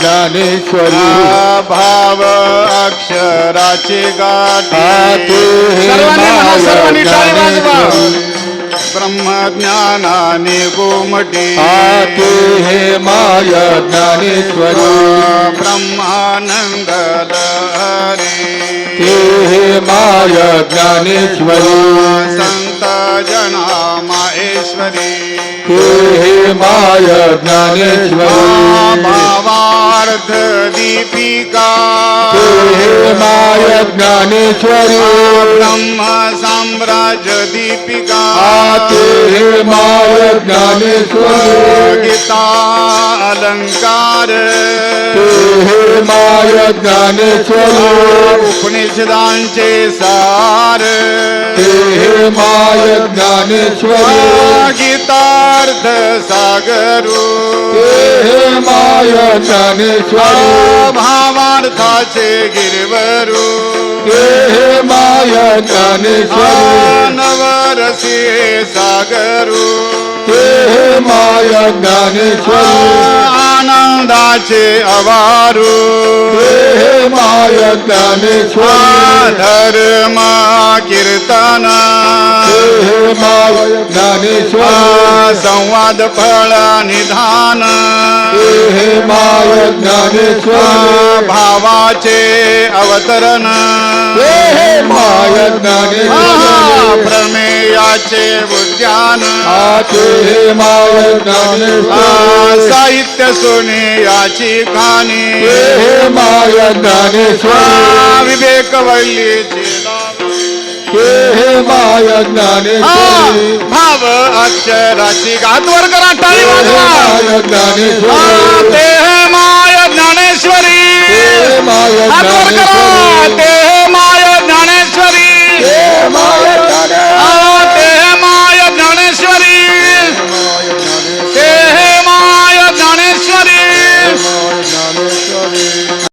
ज्ञानेश्वरी। भाव अक्षराची गाठी। आते हे सर्वांनी माया सर्वांनी टाळी वाजवा. ज्ञानेश्वरी। ब्रह्मज्ञानाने गोमटी। आते हे माया ज्ञानेश्वरी। ब्रह्मानंद लहरी ते हे माया ज्ञानेश्वरी। संत जना माहेश्वरी ते हे माया ज्ञानेश्वरी। भावार्थ दीपिका हे माया ज्ञानेश्वरी। ब्रह्म साम्राज्य दीपिका। आते हे माया ज्ञानेश्वरी। गीता अलंकार। माया ज्ञानेश्वरी। उपनिषदांचे सार। हे माया ज्ञानेश्वरी। गीतार्थ सागरू। हे माया ज्ञानेश्वरी। भावार्थाचे गिरवरू। ते हे माया ज्ञानेश्वरी। नवरसी सागरू। हे माया ज्ञानेश्वरी। आनंदाचे अवारू। हे माया ज्ञानेश्वरी। धर्म कीर्तन। हे माया ज्ञानेश्वरी। संवाद फळ निधान। हे माया ज्ञानेश्वरी. भावाचे अवतरण. ते हे माया ज्ञानेश्वरी. प्रमेयाचे उद्यान. आते हे माया ज्ञानेश्वरी. साहित्य सोने याची खाणी हे माया ज्ञानेश्वरी. विवेक हे माया ज्ञानेश्वरी. भाव अक्षराची गातवर करा टाळी वाजवा. ते